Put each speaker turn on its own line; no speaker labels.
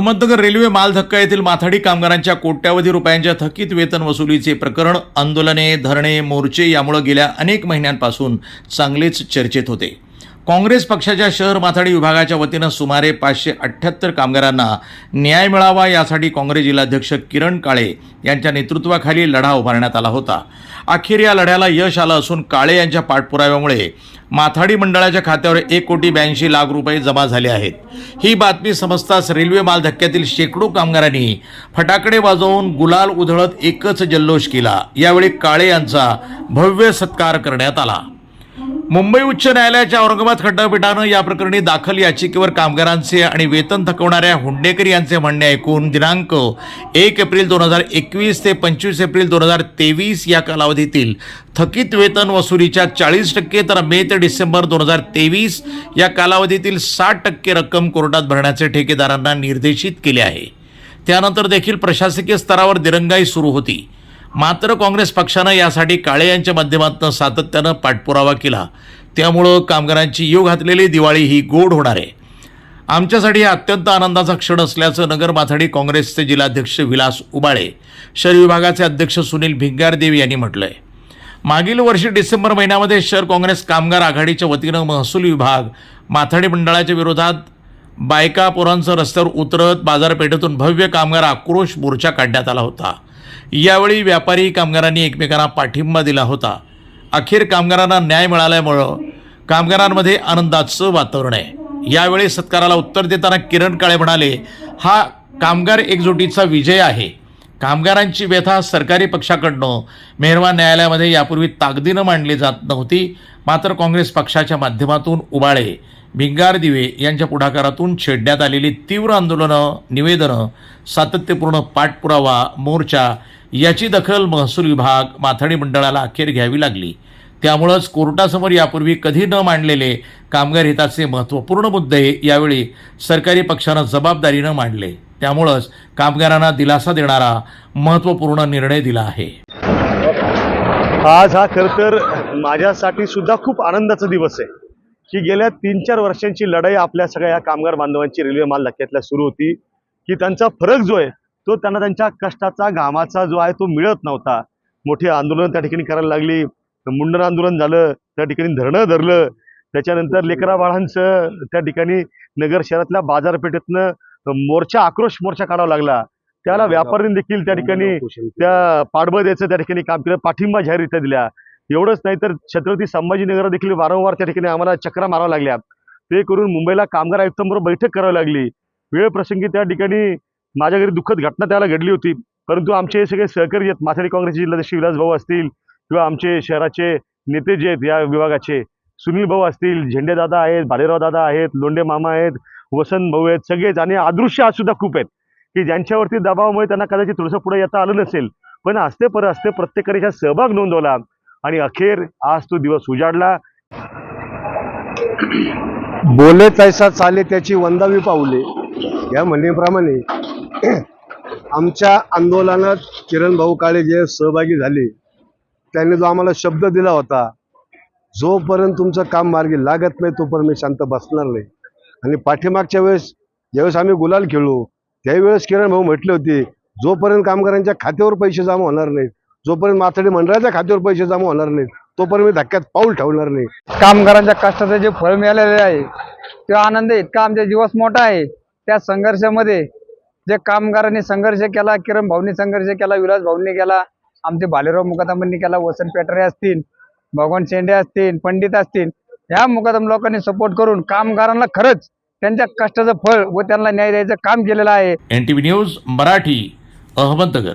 Ahmednagar railway Maldhakka येथील माथाडी कामगारांच्या कोट्यावधी रुपयांच्या थकीत वेतन वसुलीचे प्रकरण आंदोलने धरणे मोर्चे यामुळे गेल्या अनेक महिन्यांपासून चांगलेच चर्चेत होते. काँग्रेस पक्षाच्या शहर माथाडी विभागाच्या वतीनं सुमारे पाचशे अठ्ठ्याहत्तर कामगारांना न्याय मिळावा यासाठी काँग्रेस जिल्हाध्यक्ष किरण काळे यांच्या नेतृत्वाखाली लढा उभारण्यात आला होता. अखेर या लढ्याला यश आलं असून काळे यांच्या पाठपुराव्यामुळे माथाडी मंडळाच्या खात्यावर एक कोटी ब्याऐंशी लाख रुपये जमा झाले आहेत. ही बातमी समजताच रेल्वे माल धक्क्यातील शेकडो कामगारांनी फटाकडे वाजवून गुलाल उधळत एकच जल्लोष केला. यावेळी काळे यांचा भव्य सत्कार करण्यात आला. मुंबई उच्च न्यायालयाच्या औरंगाबाद खंडपीठानं या प्रकरणी दाखल याचिकेवर कामगारांचे आणि वेतन थकवणाऱ्या हुंडेकर यांचे म्हणणे ऐकून दिनांक एक एप्रिल दोन हजार एकवीस ते पंचवीस एप्रिल दोन हजार तेवीस या कालावधीतील थकीत वेतन वसुलीच्या चाळीस टक्के तर मे ते डिसेंबर दोन हजार तेवीस या कालावधीतील साठ टक्के रक्कम कोर्टात भरण्याचे ठेकेदारांना निर्देशित केले आहे. त्यानंतर देखील प्रशासकीय स्तरावर दिरंगाई सुरू होती. मात्र काँग्रेस पक्षानं यासाठी काळे यांच्या माध्यमातून सातत्यानं पाठपुरावा केला. त्यामुळं कामगारांची योग घातलेली दिवाळी ही गोड होणार आहे. आमच्यासाठी हा अत्यंत आनंदाचा क्षण असल्याचं नगर माथाडी काँग्रेसचे जिल्हाध्यक्ष विलास उबाळे शहर विभागाचे अध्यक्ष सुनील भिंगारदेव यांनी म्हटलं आहे मागील वर्षी डिसेंबर महिन्यामध्ये शहर काँग्रेस कामगार आघाडीच्या वतीनं महसूल विभाग माथाडी मंडळाच्या विरोधात बायका पोरांचं रस्त्यावर उतरत बाजारपेठेतून भव्य कामगार आक्रोश मोर्चा काढण्यात आला होता. यावेळी व्यापारी कामगारांनी एकमेकांना पाठिंबा दिला होता. अखेर कामगारांना न्याय मिळाल्यामुळं कामगारांमध्ये आनंदाचं वातावरण आहे. यावेळी सत्काराला उत्तर देताना किरण काळे म्हणाले हा कामगार एकजुटीचा विजय आहे. कामगारांची व्यथा सरकारी पक्षाकडनं मेहरवा न्यायालयामध्ये यापूर्वी ताकदीनं मांडली जात नव्हती. मात्र काँग्रेस पक्षाच्या माध्यमातून उबाळे. भिंगार दिवे यांच्या पुढाकारातून छेडण्यात आलेली तीव्र आंदोलनं निवेदनं सातत्यपूर्ण पाठपुरावा मोर्चा याची दखल महसूल विभाग माथाडी मंडळाला अखेर घ्यावी लागली. त्यामुळंच कोर्टासमोर यापूर्वी कधी न मांडलेले कामगार हिताचे महत्त्वपूर्ण मुद्दे यावेळी सरकारी पक्षानं जबाबदारीनं मांडले. त्यामुळंच कामगारांना दिलासा देणारा महत्त्वपूर्ण निर्णय दिला आहे.
आज हा खरं तर माझ्यासाठी सुद्धा खूप आनंदाचा दिवस आहे. की गेल्या तीन चार वर्षांची लढाई आपल्या सगळ्या या कामगार बांधवांची रेल्वे माल धक्क्यातल्या सुरू होती की त्यांचा फरक जो आहे तो त्यांना त्यांच्या कष्टाचा घामाचा जो आहे तो मिळत नव्हता. मोठी आंदोलन त्या ठिकाणी करायला लागली. मुंडन आंदोलन झालं त्या ठिकाणी धरणं धरलं. त्याच्यानंतर लेकरा बाळांचं त्या ठिकाणी नगर शहरातल्या बाजारपेठेतनं मोर्चा आक्रोश मोर्चा काढावा लागला. त्याला व्यापाऱ्यांनी देखील त्या ठिकाणी त्या पाठबळ द्यायचं त्या ठिकाणी काम केलं पाठिंबा जाहीररित्या दिल्या एवढंच नाही तर छत्रपती संभाजीनगर देखील वारंवार त्या ठिकाणी आम्हाला चक्रा माराव्या लागल्या. ते करून मुंबईला कामगार आयुक्तांबरोबर बैठक करावी लागली. वेळ प्रसंगी त्या ठिकाणी माझ्या घरी दुःखद घटना त्याला घडली होती. परंतु आमचे हे सगळे सहकारी आहेत माथाडी काँग्रेसचे जिल्हाध्यक्ष विलास भाऊ असतील किंवा आमचे शहराचे नेते जे आहेत या विभागाचे सुनील भाऊ असतील झेंडेदादा आहेत भालेराव दादा आहेत लोंडे मामा आहेत वसंत भाऊ आहेत सगळेच आणि अदृश्य आज सुद्धा खूप आहेत की ज्यांच्यावरती दबावामुळे त्यांना कदाचित थोडंसं पुढे येता आलं नसेल. पण असते पर असते प्रत्येकाच्या सहभाग नोंदवला. आणि अखेर आज तो दिवस उजाडला.
बोले तैसा चाले त्याची वंदावी पाऊले. या म्हणण्याप्रमाणे आमच्या आंदोलनात किरण भाऊ काळे जे सहभागी झाले त्यांनी जो आम्हाला शब्द दिला होता जोपर्यंत तुमचं काम मार्गी लागत नाही तोपर्यंत मी शांत बसणार नाही. आणि पाठीमागच्या वेळेस ज्यावेळेस आम्ही गुलाल खेळलो त्यावेळेस किरण भाऊ म्हटले होते जोपर्यंत कामगारांच्या खात्यावर पैसे जमा होणार नाहीत जोपर्यंत माथाडी मंडळाच्या खात्यावर पैसे जमा होणार नाहीत तोपर्यंत मी धक्क्यात पाऊल ठेवणार नाही.
कामगारांच्या कष्टाचं जे फळ मिळालेले आहे तो आनंद इतका आमच्या जीवास मोठा आहे. त्या संघर्षामध्ये जे कामगारांनी संघर्ष केला किरण भाऊनी संघर्ष केला विलास भाऊंनी केला आमचे भालेराव मुकादमांनी केला वसंत पेटरे असतील भगवान शेंडे असतील पंडित असतील ह्या मुकादम लोकांनी सपोर्ट करून कामगारांना खरंच त्यांच्या कष्टाचं फळ व त्यांना न्याय द्यायचं काम केलेलं आहे.
N T V news Marathi Ahmednagar.